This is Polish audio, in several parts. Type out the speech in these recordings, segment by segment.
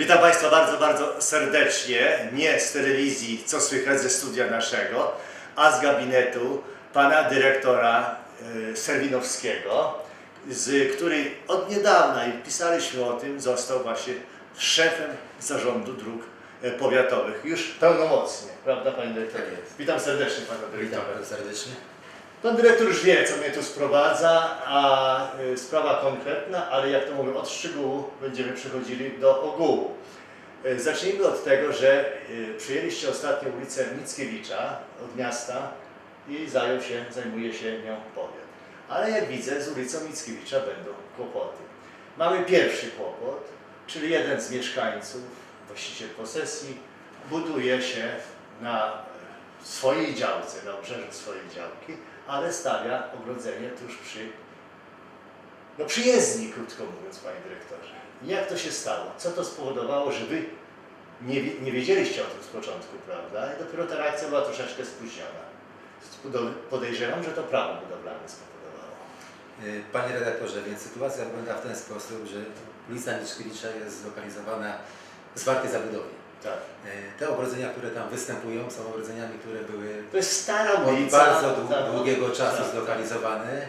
Witam Państwa bardzo, bardzo serdecznie. Nie z telewizji, co słychać ze studia naszego, a z gabinetu pana dyrektora e, Serwinowskiego, z który od niedawna, i pisaliśmy o tym, został właśnie szefem zarządu dróg e, powiatowych. Już pełnomocnie, prawda panie dyrektorze? Tak jest. Witam serdecznie pana Witam dyrektora. bardzo serdecznie. Pan dyrektor już wie, co mnie tu sprowadza, a y, sprawa konkretna, ale jak to mówię, od szczegółu będziemy przechodzili do ogółu. Y, Zacznijmy od tego, że y, przyjęliście ostatnio ulicę Mickiewicza od miasta i zajął się, zajmuje się nią powiat. Ale jak widzę, z ulicą Mickiewicza będą kłopoty. Mamy pierwszy kłopot, czyli jeden z mieszkańców, właściciel posesji, buduje się na swojej działce, na obrzeżu swojej działki, ale stawia ogrodzenie tuż przy, no przy jezdni, krótko mówiąc, panie dyrektorze. Jak to się stało? Co to spowodowało, że wy nie, nie wiedzieliście o tym z początku, prawda? I dopiero ta reakcja była troszeczkę spóźniona. Podejrzewam, że to prawo budowlane spowodowało. Y, Panie redaktorze, więc sytuacja wygląda w ten sposób, że ulica Mickiewicza jest zlokalizowana w zwartej zabudowie. Tak. Y, Te ogrodzenia, które tam występują, są ogrodzeniami, które były To jest stara od ulica. bardzo dłu- tak, długiego czasu tak, zlokalizowane.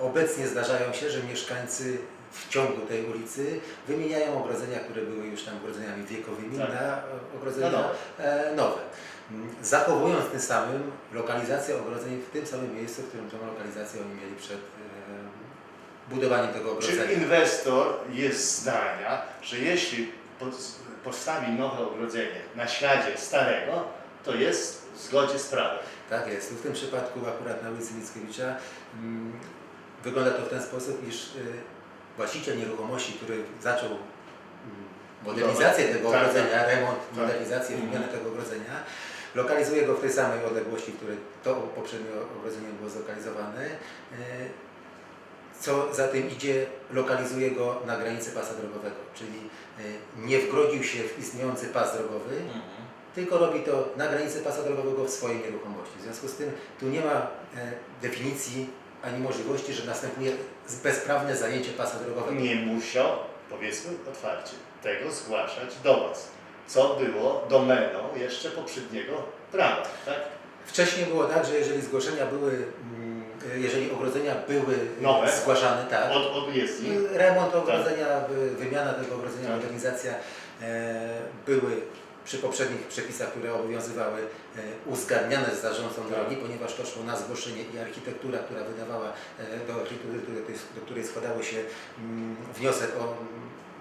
Obecnie zdarzają się, że mieszkańcy w ciągu tej ulicy wymieniają ogrodzenia, które były już tam ogrodzeniami wiekowymi Tak. na e, ogrodzenia nowe. e, nowe. Zachowując tym samym lokalizację ogrodzeń w tym samym miejscu, w którym tą lokalizację oni mieli przed e, budowaniem tego ogrodzenia. Czyli inwestor jest zdania, że jeśli postawi nowe ogrodzenie na śladzie starego, to jest w zgodzie z prawem. Tak jest. Tu w tym przypadku akurat na ulicy Mickiewicza mm, wygląda to w ten sposób, iż y, właściciel nieruchomości, który zaczął mm, modernizację tego Tak, ogrodzenia, remont, Tak. modernizację, Mhm. wymianę tego ogrodzenia, lokalizuje go w tej samej odległości, w której to poprzednie ogrodzenie było zlokalizowane. y, Co za tym idzie, lokalizuje go na granicy pasa drogowego, czyli y, nie wgrodził się w istniejący pas drogowy, tylko robi to na granicy pasa drogowego w swojej nieruchomości. W związku z tym tu nie ma e, definicji ani możliwości, że następuje bezprawne zajęcie pasa drogowego. Nie musiał, powiedzmy otwarcie, tego zgłaszać do Was, co było domeną jeszcze poprzedniego prawa, tak? Wcześniej było tak, że jeżeli zgłoszenia były, mm, jeżeli ogrodzenia były Nowe? zgłaszane, tak, Od, od jezdni. remont ogrodzenia, by- wymiana tego ogrodzenia, Tak. modernizacja e, były przy poprzednich przepisach, które obowiązywały, e, uzgadniane z zarządcą Tak. drogi, ponieważ to szło na zgłoszenie i architektura, która wydawała e, do architektury, do której- składały się mm, wniosek o mm,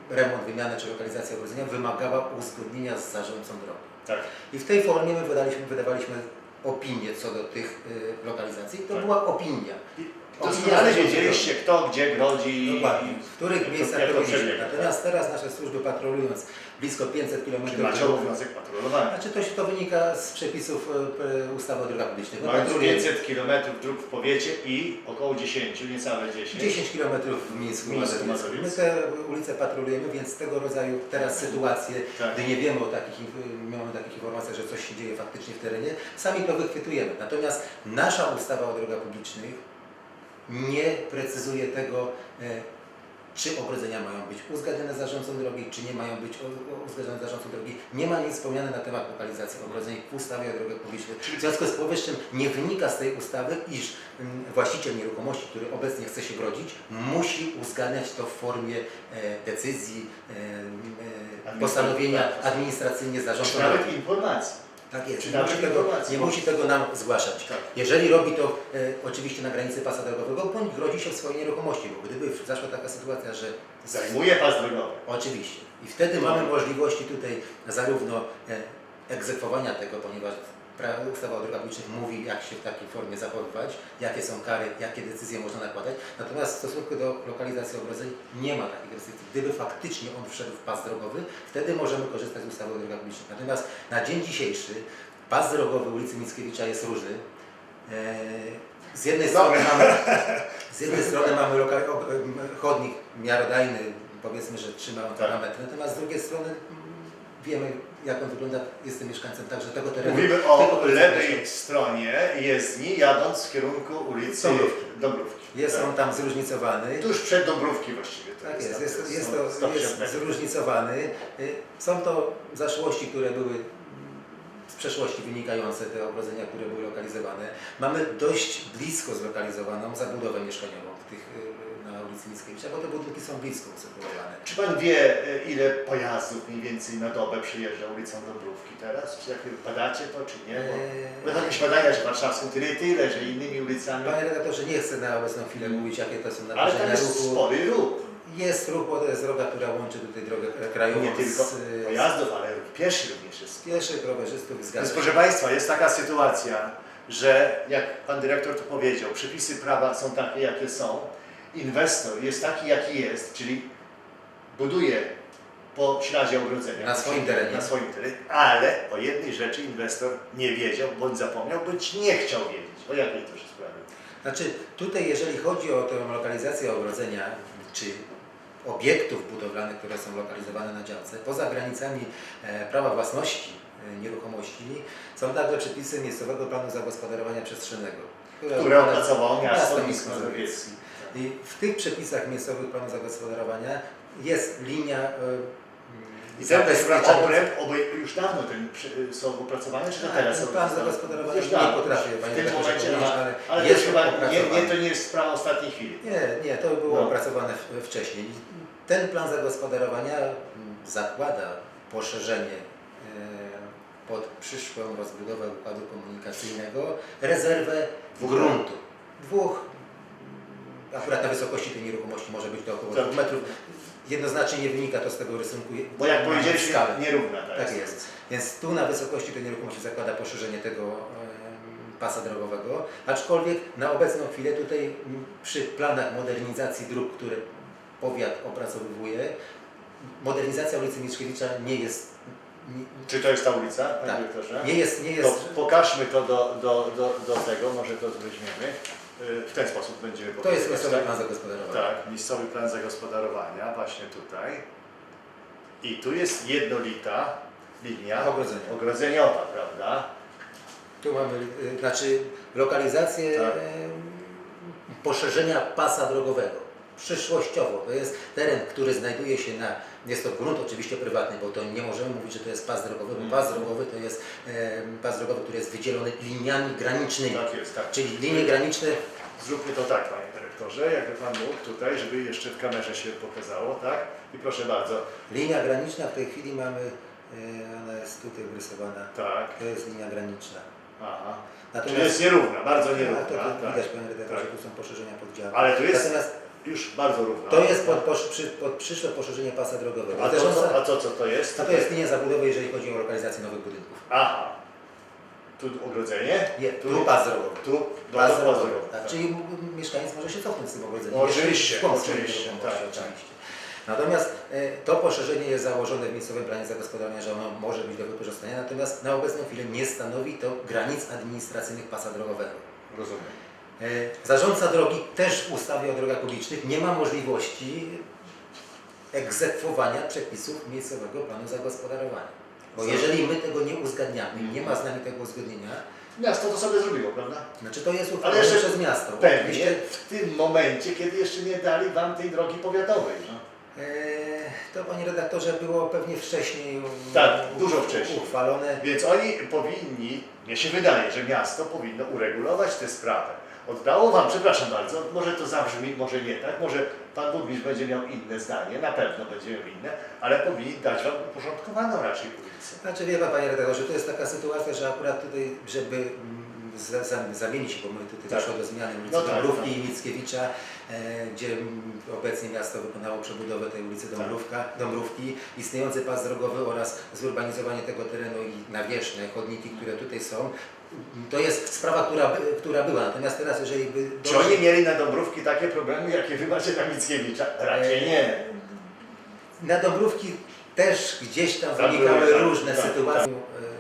remont, wymianę czy lokalizację ogrodzenia, wymagała uzgodnienia z zarządcą drogi. Tak. I w tej formie my wydaliśmy, wydawaliśmy opinię co do tych y, lokalizacji. To Tak. była opinia. Doskonale wiedzieliście, kto gdzie grodzi Dokładnie. W których miejscach to Natomiast teraz nasze służby patrolując blisko 500 km Czy macie obowiązek patrolowania? Znaczy to, się, to wynika z przepisów e, ustawy o drogach publicznych. Patrolujemy 500 km dróg w powiecie i około 10, niecałe 10. 10 km w Mińsku, Mazowieckim. My te ulice patrolujemy, więc tego rodzaju teraz sytuacje, Tak. gdy nie wiemy o takich, mamy takich informacjach, że coś się dzieje faktycznie w terenie, sami to wychwytujemy. Natomiast nasza ustawa o drogach publicznych nie precyzuje tego, e, czy ogrodzenia mają być uzgadniane z zarządcą drogi, czy nie mają być uzgadniane z zarządcą drogi. Nie ma nic wspomniane na temat lokalizacji ogrodzeń w ustawie o drogach publicznych. W związku z powyższym nie wynika z tej ustawy, iż mm, właściciel nieruchomości, który obecnie chce się grodzić, musi uzgadniać to w formie e, decyzji, e, postanowienia administracyjnie z zarządcą drogi. nawet informacji. Tak jest. Czy Nie musi, tego, nie musi tego nam zgłaszać. Tak. Jeżeli robi to e, oczywiście na granicy pasa drogowego, bądź grodzi się w swojej nieruchomości, bo gdyby zaszła taka sytuacja, że Zajmuje pas drogowy. oczywiście i wtedy No. mamy możliwości tutaj zarówno e, egzekwowania tego, ponieważ pra- ustawa o drogach publicznych mówi, jak się w takiej formie zachowywać, jakie są kary, jakie decyzje można nakładać. Natomiast w stosunku do lokalizacji ogrodzeń nie ma takich restrykcji. Gdyby faktycznie on wszedł w pas drogowy, wtedy możemy korzystać z ustawy o drogach publicznych. Natomiast na dzień dzisiejszy pas drogowy ulicy Mickiewicza jest różny. Eee, Z jednej strony mamy, z jednej strony mamy loka- o- em, chodnik miarodajny, powiedzmy, że 3 Tak. metry, natomiast z drugiej strony mm, wiemy, jak on wygląda. Jestem mieszkańcem także tego terenu. Mówimy o lewej stronie jezdni, jadąc w kierunku ulicy Dąbrówki. Dąbrówki. Jest tak. on tam zróżnicowany. Tuż przed Dąbrówki właściwie. to Tak jest, jest, jest, sto- to 150 jest zróżnicowany. Y, Są to zaszłości, które były z przeszłości wynikające, te ogrodzenia, które były lokalizowane. Mamy dość blisko zlokalizowaną zabudowę mieszkaniową w tych, y, ulicy Mickiewicza, bo te budynki są blisko usytuowane. Czy pan wie, e, ile pojazdów mniej więcej na dobę przyjeżdża ulicą Dąbrówki teraz? Czy jak badacie to, czy nie? Bo, Eee, jakieś badania, że warszawską tyle i tyle, że innymi ulicami. Panie redaktorze, nie chcę na obecną chwilę mówić, jakie to są Ale tam jest ruchu. spory ruch. Jest ruch, bo to jest droga, która łączy tutaj drogę krajową Nie tylko z, pojazdów, ale pieszy również jest. pieszych, rowerzystów, Więc zgadzam proszę Państwa, jest taka sytuacja, że jak Pan Dyrektor to powiedział, przepisy prawa są takie, jakie są, inwestor jest taki, jaki jest, czyli buduje po śladzie ogrodzenia. Na swoim terenie. Na swoim terenie, ale o jednej rzeczy inwestor nie wiedział, bądź zapomniał, bądź nie chciał wiedzieć. O jakiej to się sprawie? Znaczy, tutaj jeżeli chodzi o tę lokalizację ogrodzenia, czy obiektów budowlanych, które są lokalizowane na działce, poza granicami e, prawa własności e, nieruchomości, są także przepisy miejscowego planu zagospodarowania przestrzennego. Które opracowało miasto Miasto W tych przepisach miejscowych planu zagospodarowania jest linia e, I ten obręb, oby już dawno ten przy- są opracowane, czy to Tak, teraz są plan opracowane? zagospodarowania Już nie dawno, potrafię, w panie tym momencie, powiedzieć, ale, to jest chyba nie, nie, to nie jest sprawa ostatniej chwili. Nie, nie, to było No. opracowane w- wcześniej. Ten plan zagospodarowania mm, zakłada poszerzenie e, pod przyszłą rozbudowę układu komunikacyjnego rezerwę Dwóch gruntu. Dwóch, akurat na wysokości tej nieruchomości może być to około Tak. dwóch metrów. Jednoznacznie nie wynika to z tego rysunku. Bo jak powiedzieliśmy, skalę. nierówna ta Tak jest. Więc tu na wysokości tej nieruchomości zakłada poszerzenie tego pasa drogowego, aczkolwiek na obecną chwilę tutaj przy planach modernizacji dróg, które powiat opracowywuje, modernizacja ulicy Mickiewicza nie jest, nie, Czy to jest ta ulica, panie Tak. dyrektorze? nie jest, nie To jest pokażmy to do, do, do, do tego, może to weźmiemy. Y, W ten sposób będziemy to jest miejscowy tak? plan zagospodarowania. Tak, miejscowy plan zagospodarowania, właśnie tutaj. I tu jest jednolita linia Ogrodzenia. ogrodzeniowa, prawda? Tu mamy, y, znaczy lokalizację Tak. em, poszerzenia pasa drogowego. Przyszłościowo to jest teren, który znajduje się na, jest to grunt oczywiście prywatny, bo to nie możemy mówić, że to jest pas drogowy, bo Mm. pas drogowy to jest pas drogowy, który jest wydzielony liniami granicznymi. Tak jest, tak. Czyli linie graniczne, Zróbmy to tak, panie dyrektorze, jakby pan mógł tutaj, żeby jeszcze w kamerze się pokazało, tak? I proszę bardzo, linia graniczna w tej chwili mamy, e, ona jest tutaj wyrysowana, tak, to jest linia graniczna. aha. Czyli Natomiast jest nierówna, bardzo Ale nierówna, to, to tak. widać panie redaktorze, tak. tu są poszerzenia poddziałów. Ale tu jest Natomiast już bardzo równa. To jest pod, posz- przy, pod przyszłe poszerzenie pasa drogowego. A to, co, a to co to jest? to, to jest linia zabudowy, jeżeli chodzi o lokalizację nowych budynków. Aha. Tu ogrodzenie? Nie, tu pas drogowy. Tu do Pas pas drogowy. drogowy. Tak, Tak. czyli mieszkaniec może się cofnąć z tym ogrodzeniem. No, oczywiście, oczywiście, tak, tak. oczywiście. Natomiast e, to poszerzenie jest założone w miejscowym planie zagospodarowania, że ono może być do wykorzystania, natomiast na obecną chwilę nie stanowi to granic administracyjnych pasa drogowego. Rozumiem. E, Zarządca drogi też w ustawie o drogach publicznych nie ma możliwości egzekwowania przepisów miejscowego planu zagospodarowania. Bo jeżeli my tego nie uzgadniamy, nie ma z nami tego uzgodnienia, Miasto to sobie zrobiło, prawda? znaczy to jest Ale uchwalone jeszcze przez miasto. Pewnie Oczywiście, w tym momencie, kiedy jeszcze nie dali Wam tej drogi powiatowej. No. e, to panie redaktorze było pewnie wcześniej um, Tak, dużo wcześniej. uchwalone. Więc oni powinni, mnie się wydaje, że miasto powinno uregulować tę sprawę. Oddało Wam, przepraszam bardzo, może to zabrzmi, może nie tak, może Pan Burmistrz będzie miał inne zdanie, na pewno będzie miał inne, ale powinni dać Wam uporządkowaną raczej ulicę. Znaczy wie pan panie redaktorze, to jest taka sytuacja, że akurat tutaj, żeby mm, za, za, zamienić, bo my tutaj Tak. doszło do zmiany ulicy No tak, Dąbrówki tak. i Mickiewicza, e, gdzie obecnie miasto wykonało przebudowę tej ulicy Tak. Dąbrówka, Dąbrówki, istniejący pas drogowy oraz zurbanizowanie tego terenu i nawierzchnie, chodniki, które tutaj są. To jest sprawa, która, by- która była. Natomiast teraz, jeżeli by... Czy oni mieli na Dąbrówki takie problemy, jakie wy macie na Mickiewicza? Raczej nie. Na Dąbrówki też gdzieś tam Tak, wynikały tak, różne tak, sytuacje e,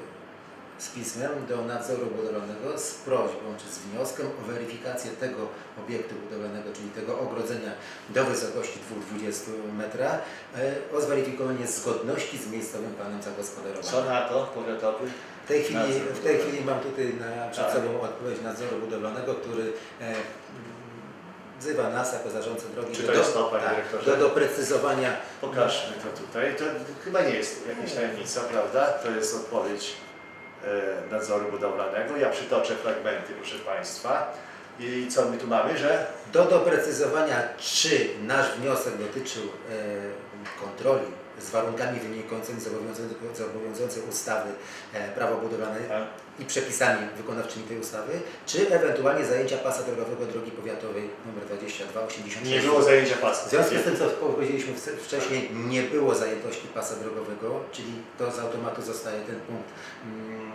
z pismem do nadzoru budowlanego z prośbą czy z wnioskiem o weryfikację tego obiektu budowlanego, czyli tego ogrodzenia do wysokości 2,20 metra, e, o zweryfikowanie zgodności z miejscowym planem zagospodarowania. Co na to powiatowy? W tej chwili, w tej chwili mam tutaj na, przed Tak. sobą odpowiedź nadzoru budowlanego, który e, wzywa nas jako zarządcę drogi Czy do, to jest to, panie tak, dyrektorze? do doprecyzowania Pokażmy to tutaj. To chyba nie jest jakaś tajemnica, prawda? To jest odpowiedź nadzoru budowlanego. Ja przytoczę fragmenty, proszę Państwa. I co my tu mamy, że Do doprecyzowania, czy nasz wniosek dotyczył e, kontroli z warunkami wynikającymi z obowiązującej- ustawy e, prawo budowlane Tak. I przepisami wykonawczymi tej ustawy, czy ewentualnie zajęcia pasa drogowego drogi powiatowej nr 2286. nie było zajęcia pasa. W związku z tym, co powiedzieliśmy wcześniej, nie było zajętości pasa drogowego, czyli to z automatu zostaje ten punkt mm,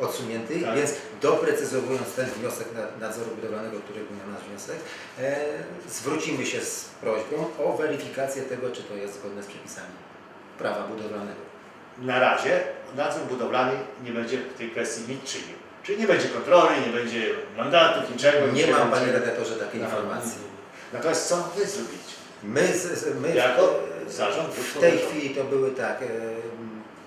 odsunięty, Tak. więc doprecyzowując ten wniosek na- nadzoru budowlanego, który był na nasz wniosek, e, zwrócimy się z prośbą o weryfikację tego, czy to jest zgodne z przepisami prawa budowlanego. Na razie nadzór budowlany nie będzie w tej kwestii nic czynił. Czyli nie będzie kontroli, nie będzie mandatów, niczego. Nie niczego, mam, panie redaktorze, takiej Aha. informacji. Natomiast co wy zrobicie? My, z, z, my Jako w- zarząd w tej chwili to były tak, e,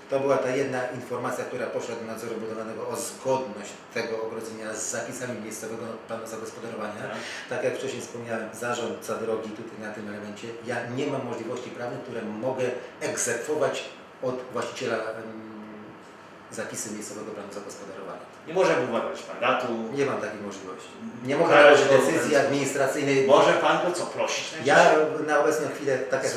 to była ta jedna informacja, która poszła do nadzoru budowlanego o zgodność tego ogrodzenia z zapisami miejscowego planu zagospodarowania. Tak. Tak jak wcześniej wspomniałem, zarządca drogi tutaj na tym elemencie, ja nie mam możliwości prawnych, które mogę egzekwować od właściciela zapisy miejscowego planu zagospodarowania. Nie możemy wymagać mandatu. Nie mam takiej możliwości. Nie mogę nałożyć decyzji administracyjnej. Może pan go co prosić? Ja na obecną chwilę, tak jak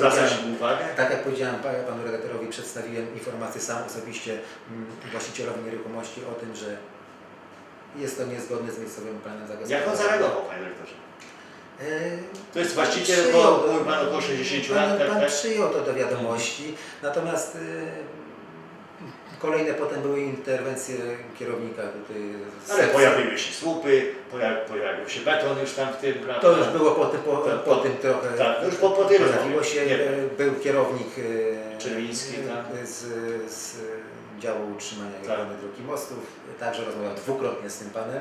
uwagę? Tak jak powiedziałem pa- panu redaktorowi, przedstawiłem informację sam osobiście mm, właścicielowi nieruchomości o tym, że jest to niezgodne z miejscowym planem Jak zagospodarowania. on zareagował, panie dyrektorze? E, To jest właściciel, przyjął pan około 60 pan, lat, tak, Pan tak? przyjął to do wiadomości, natomiast e, kolejne potem były interwencje kierownika tutaj. Ale pojawiły się słupy, pojawił, pojawił się beton już tam w tym, prawda? To już było po, tym- po, To- po to- tym trochę. tak, już po- po tym Pojawiło się, Nie e, był kierownik e, Czerwiński, tak. z, z działu utrzymania Tak. ochrony dróg i mostów. Także rozmawiał dwukrotnie z tym panem.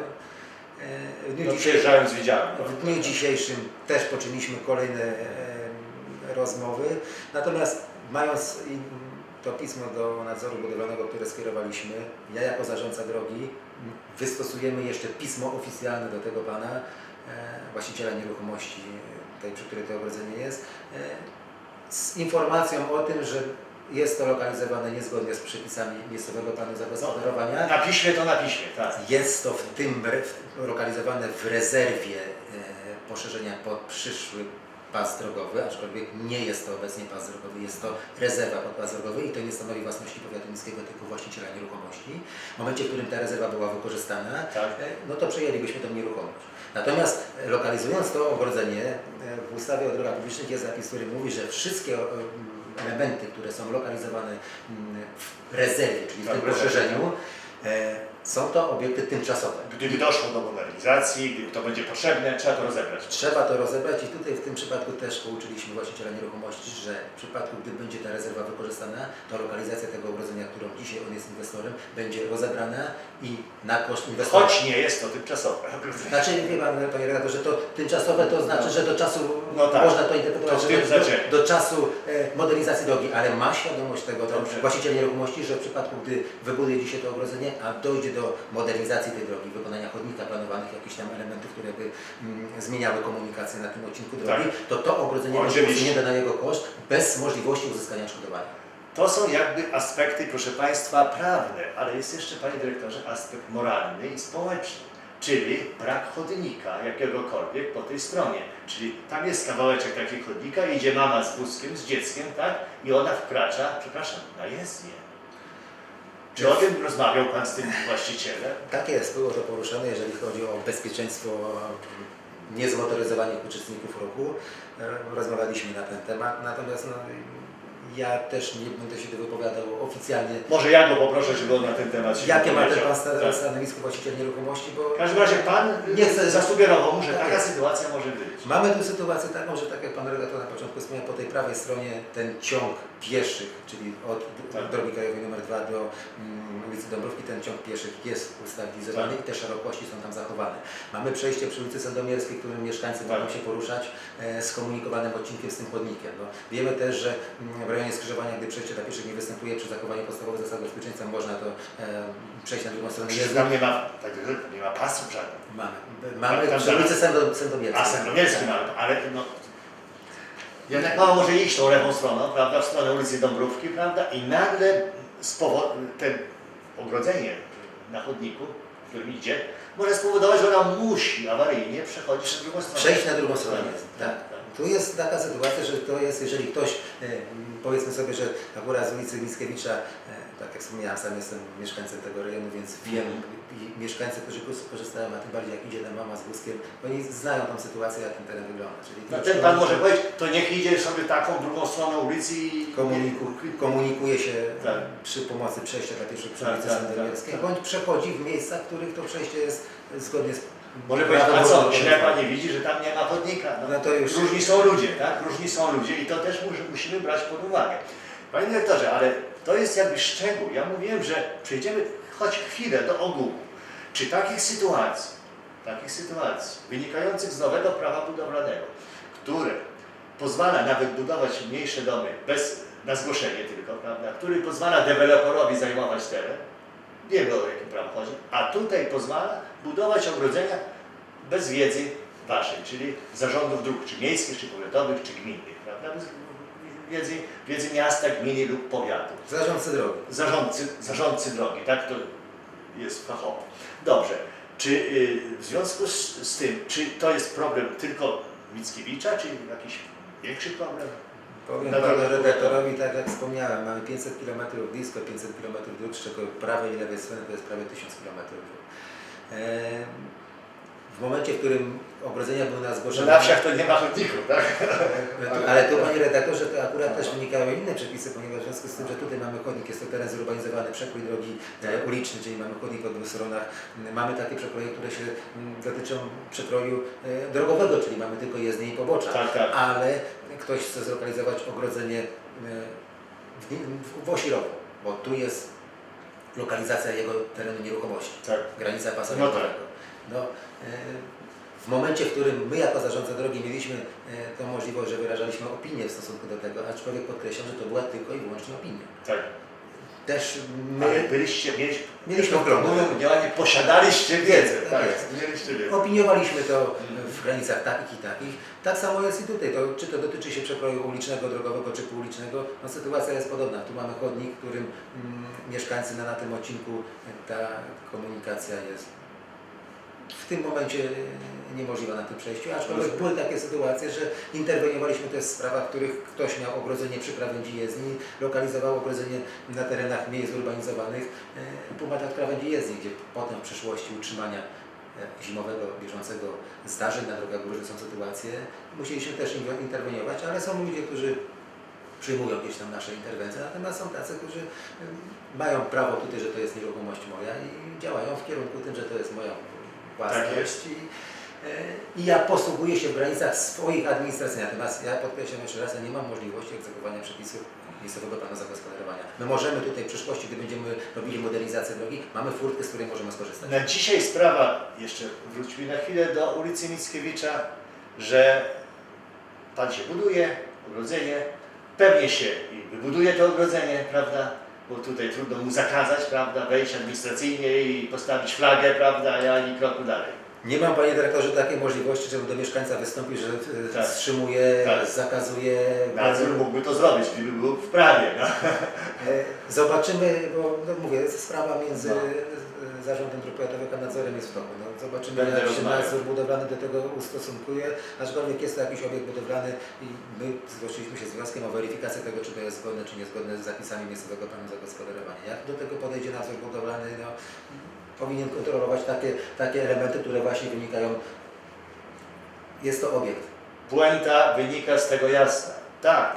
E, W dniu, No dzisiejszym, przyjeżdżając widziałem. w dniu dzisiejszym też poczyniliśmy kolejne e, rozmowy. Natomiast mając to pismo do nadzoru budowlanego, które skierowaliśmy, ja jako zarządca drogi wystosujemy jeszcze pismo oficjalne do tego pana, e, właściciela nieruchomości, tej, przy której to ogrodzenie jest, z informacją o tym, że jest to lokalizowane niezgodnie z przepisami miejscowego planu zagospodarowania. Na piśmie to na piśmie, tak. Jest to w tym lokalizowane w rezerwie e, poszerzenia pod przyszły pas drogowy, aczkolwiek nie jest to obecnie pas drogowy, jest to rezerwa pod pas drogowy i to nie stanowi własności powiatu miejskiego tylko właściciela nieruchomości. W momencie, w którym ta rezerwa była wykorzystana, Tak. e, no to przejęlibyśmy tę nieruchomość. Natomiast e, lokalizując to ogrodzenie, e, w ustawie o drogach publicznych jest zapis, który mówi, że wszystkie elementy, które są lokalizowane m, w rezerwie, czyli w Tak, tym poszerzeniu, e, są to obiekty tymczasowe. Gdyby doszło do modernizacji, gdyby to będzie potrzebne, trzeba to rozebrać. Trzeba to rozebrać i tutaj w tym przypadku też pouczyliśmy właściciela nieruchomości, że w przypadku, gdy będzie ta rezerwa wykorzystana, to lokalizacja tego ogrodzenia, którą dzisiaj on jest inwestorem, będzie rozebrana i na koszt inwestora. Choć nie jest to tymczasowe. Znaczy, wie pan, panie redaktorze, to tymczasowe to znaczy, że do czasu No tak. można to interpretować, To że do, do, czasu e, modernizacji drogi, ale ma świadomość tego ten właściciel nieruchomości, że w przypadku, gdy wybuduje dzisiaj to ogrodzenie, a dojdzie do modernizacji tej drogi, wykonania chodnika planowanych, jakichś tam elementów, które by mm, zmieniały komunikację na tym odcinku drogi, Tak. to to ogrodzenie będzie usunięte na jego koszt bez możliwości uzyskania odszkodowania. To są jakby aspekty, proszę Państwa, prawne, ale jest jeszcze, Panie Dyrektorze, aspekt moralny i społeczny, czyli brak chodnika jakiegokolwiek po tej stronie. Czyli tam jest kawałeczek takiego chodnika, idzie mama z wózkiem, z dzieckiem, tak? I ona wkracza, przepraszam, na jezdnię. Czy o tym rozmawiał Pan z tym właścicielem? Tak jest, było to poruszane, jeżeli chodzi o bezpieczeństwo niezmotoryzowanych uczestników ruchu. E, Rozmawialiśmy na ten temat, natomiast no, ja też nie będę się wypowiadał oficjalnie, Może ja go poproszę, żeby on na ten temat się jakie ma ten pan sta- Tak. stanowisko właściciel nieruchomości, bo W każdym razie Pan Nie chcę- zasugerował mu, że Tak taka jest. sytuacja może być. Mamy tu sytuację taką, że tak jak Pan redaktor na początku wspomniał, po tej prawej stronie ten ciąg pieszych, czyli od Tak. drogi krajowej nr 2 do mm, ulicy Dąbrówki, ten ciąg pieszych jest ustabilizowany Tak. i te szerokości są tam zachowane. Mamy przejście przy ulicy Sandomierskiej, którym mieszkańcy Tak. mogą się poruszać e, skomunikowanym odcinkiem z tym chodnikiem. No, wiemy też, że mm, w rejonie skrzyżowania, gdy przejście dla pieszych nie występuje przy zachowaniu podstawowych zasad bezpieczeństwa, można to e, przejść na drugą stronę Przecież tam nie ma, tak, nie ma pasów żadnych. Mamy. Mamy Tam przy ulicy Sandomierskiej. A Sandomierski mamy, ale no... Jednak mało może iść tą lewą stroną, prawda, w stronę ulicy Dąbrówki, prawda, i nagle z powodu, ten ogrodzenie na chodniku, w którym idzie, może spowodować, że ona musi awaryjnie przechodzić na drugą stronę. Przejść na drugą stronę. Tak, jest. tak, Tak. tak. Tu jest taka sytuacja, że to jest, jeżeli ktoś, e, m, powiedzmy sobie, że akurat z ulicy Mickiewicza, e, tak jak wspomniałem, sam jestem mieszkańcem tego rejonu, więc wiem, i mieszkańcy, którzy korzystają, a tym bardziej jak idzie tam mama z wózkiem, oni znają tą sytuację, jak ten teren wygląda. Czyli No, ten pan może powiedzieć, to niech idzie sobie taką drugą stroną ulicy i... komuniku, komunikuje się Tak. przy pomocy przejścia dla pieszych przy Tak, ulicy tak, Sandomierskiej, tak, bądź przechodzi w miejscach, w których to przejście jest zgodnie z Może powiedzieć, a co, ślepa nie widzi, że tam nie ma chodnika. No to już- Różni są ludzie, tak? Różni są ludzie i to też mus- musimy brać pod uwagę. Panie dyrektorze, ale to jest jakby szczegół. Ja mówiłem, że przejdziemy choć chwilę do ogółu. Czy takich sytuacji, takich sytuacji wynikających z nowego prawa budowlanego, które pozwala nawet budować mniejsze domy bez, na zgłoszenie tylko, prawda? Który pozwala deweloperowi zajmować teren, wiemy o jakim prawo chodzi, a tutaj pozwala budować ogrodzenia bez wiedzy waszej, czyli zarządów dróg, czy miejskich, czy powiatowych, czy gminnych, prawda? Bez wiedzy, wiedzy miasta, gminy lub powiatu. zarządcy drogi. Zarządcy, zarządcy drogi, tak to jest fachowo. Dobrze. Czy y, w związku z, z tym, czy to jest problem tylko Mickiewicza, czy jakiś większy problem? Powiem Na panu redaktorowi, tak jak wspomniałem, mamy 500 km blisko, 500 km dróg, z czego prawej i lewej strony to jest prawie 1000 km dróg. W momencie, w którym ogrodzenia były na zgłoszeniu... na wsiach to nie ma chodników, tak? Ale tu panie redaktorze, to akurat też wynikają inne przepisy, ponieważ w związku z tym, że tutaj mamy chodnik, jest to teren zurbanizowany, przekrój drogi e, uliczny, czyli mamy chodnik po dwóch stronach. Mamy takie przekroje, które się m, dotyczą przekroju e, drogowego, czyli mamy tylko jezdnie i pobocza. Tak, tak. Ale ktoś chce zlokalizować ogrodzenie e, w, Osirowo, bo tu jest lokalizacja jego terenu nieruchomości tak. granica pasa No drogowego. No, e, w momencie, w którym my jako zarządca drogi mieliśmy e, tą możliwość, że wyrażaliśmy opinię w stosunku do tego, aczkolwiek podkreślam, że to była tylko i wyłącznie opinia. tak. Też Ale my byliście, mieliście, Mieliśmy mówią, działanie, posiadaliście wiedzę, Tak tak, jest. mieliście wiedzę. opiniowaliśmy to w granicach takich i takich. Tak samo jest i tutaj. To, czy to dotyczy się przekroju ulicznego, drogowego czy półulicznego, no sytuacja jest podobna. Tu mamy chodnik, którym mm, mieszkańcy na, na tym odcinku ta komunikacja jest w tym momencie niemożliwa na tym przejściu, aczkolwiek były takie sytuacje, że interweniowaliśmy też w sprawach, w których ktoś miał ogrodzenie przy krawędzi jezdni, lokalizował ogrodzenie na terenach mniej zurbanizowanych e, po metrach krawędzi jezdni, gdzie potem w przyszłości utrzymania e, zimowego, bieżącego zdarzeń na drogach górze są sytuacje, musieliśmy też interweniować, ale są ludzie, którzy przyjmują gdzieś tam nasze interwencje, natomiast są tacy, którzy em, mają prawo tutaj, że to jest nieruchomość moja i działają w kierunku tym, że to jest moja własność. Tak jest. I, e, I ja posługuję się w granicach swoich administracji, natomiast ja podkreślam jeszcze raz, ja nie mam możliwości egzekwowania przepisów miejscowego planu zagospodarowania. My możemy tutaj w przyszłości, gdy będziemy robili modernizację drogi, mamy furtkę, z której możemy skorzystać. Na dzisiaj sprawa, jeszcze wróćmy na chwilę do ulicy Mickiewicza, że Pan się buduje, ogrodzenie, pewnie się i wybuduje to ogrodzenie, prawda? Bo tutaj trudno mu zakazać, prawda, wejść administracyjnie i postawić flagę, prawda, ani kroku dalej. Nie mam, panie dyrektorze, takiej możliwości, żeby do mieszkańca wystąpić, że e, Tak. wstrzymuje, Tak. zakazuje. Nadzór mógłby to zrobić, gdyby był w prawie. No. E, Zobaczymy, bo no mówię, sprawa między No. Zarządem dróg powiatowych a nadzorem jest w toku. No, zobaczymy, Będę jak się rozmawiał. nadzór budowlany do tego ustosunkuje, aczkolwiek jest to jakiś obiekt budowlany i my zgłosiliśmy się z wnioskiem o weryfikację tego, czy to jest zgodne, czy niezgodne z zapisami miejscowego planu zagospodarowania. Jak do tego podejdzie nadzór budowlany, no, powinien kontrolować takie, takie elementy, które właśnie wynikają. Jest to obiekt. Puenta wynika z tego jasna. Tak,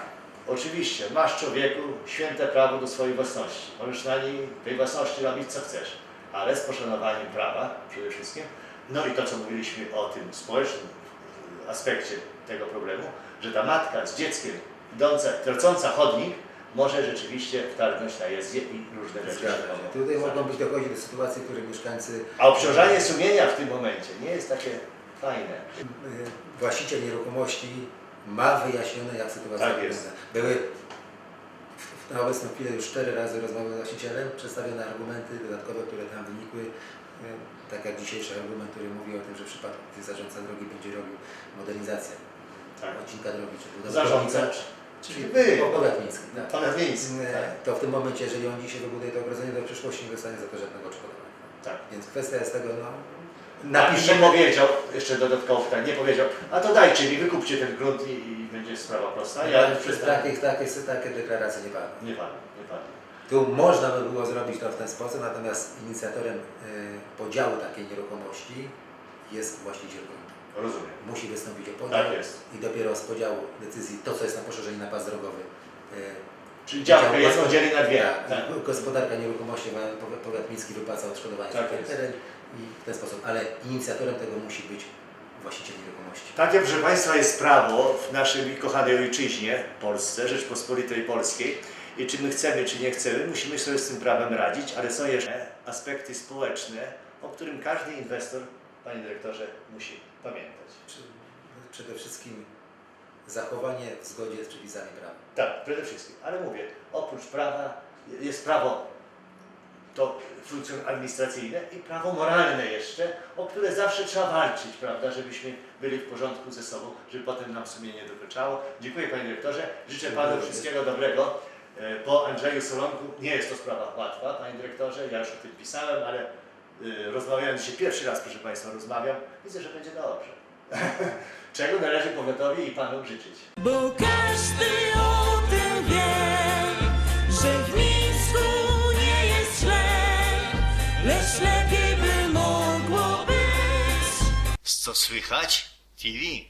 oczywiście, masz człowieku święte prawo do swojej własności. Możesz na niej, tej własności robić co chcesz, ale z poszanowaniem prawa przede wszystkim. No i to, co mówiliśmy o tym społecznym aspekcie tego problemu, że ta matka z dzieckiem idąca, tracąca chodnik, może rzeczywiście wtargnąć na jezdnię i różne rzeczy się Tutaj mogą być dochodzić do sytuacji, w których mieszkańcy A obciążanie sumienia w tym momencie nie jest takie fajne. Y, właściciel nieruchomości ma wyjaśnione, jak sytuacja Tak jest. wygląda. Były na obecną chwilę już cztery razy rozmowy z właścicielem, przedstawione argumenty dodatkowe, które tam wynikły. Y, Tak jak dzisiejszy argument, który mówi o tym, że w przypadku, gdy zarządca drogi będzie robił modernizację Tak. odcinka drogi, czy Zarządzać, czyli czyli wy, powiat miejski. Tak. Pan Wiński. Y, Tak. To w tym momencie, jeżeli on dzisiaj wybuduje to ogrodzenie, to w przyszłości nie dostanie za to żadnego odszkodowania. tak. Więc kwestia jest tego, no, Napisz, napiszemy, nie powiedział, jeszcze dodatkowo pytanie, nie powiedział, a to dajcie mi, wykupcie ten grunt i, i będzie sprawa prosta. Ja przez takie, takie, takie deklaracje nie padną. Nie padł, nie padł. Tu można by było zrobić to w ten sposób, natomiast inicjatorem y, podziału takiej nieruchomości jest właściciel gruntu. Rozumiem. Musi wystąpić o podział Tak jest. i dopiero z podziału decyzji to, co jest na poszerzeniu na pas drogowy. y, Czyli działka jest podzielona na dwie. Tak, Tak. Gospodarka nieruchomości, ma- powiat- powiat miejski wypłaca odszkodowanie Tak za ten jest. teren w ten sposób. Ale inicjatorem tego musi być właściciel nieruchomości. Takie, proszę Państwa, jest prawo w naszej kochanej ojczyźnie, Polsce, Rzeczpospolitej Polskiej. I czy my chcemy, czy nie chcemy, musimy sobie z tym prawem radzić, ale są jeszcze aspekty społeczne, o którym każdy inwestor, Panie Dyrektorze, musi pamiętać. Przede wszystkim zachowanie w zgodzie z przepisami prawa. Tak, przede wszystkim. Ale mówię, oprócz prawa jest prawo to funkcjon administracyjne i prawo moralne jeszcze, o które zawsze trzeba walczyć, prawda, żebyśmy byli w porządku ze sobą, żeby potem nam sumienie dokryczało. Dziękuję Panie Dyrektorze, życzę Panu wszystkiego dobrego. E, Po Andrzeju Solonku nie jest to sprawa łatwa, Panie Dyrektorze, ja już o tym pisałem, ale y, rozmawiałem dzisiaj pierwszy raz, proszę Państwa, rozmawiam. Widzę, że będzie dobrze. Czego należy powiatowi i Panu życzyć. Bo każdy o tym wie, Co słychać? TV.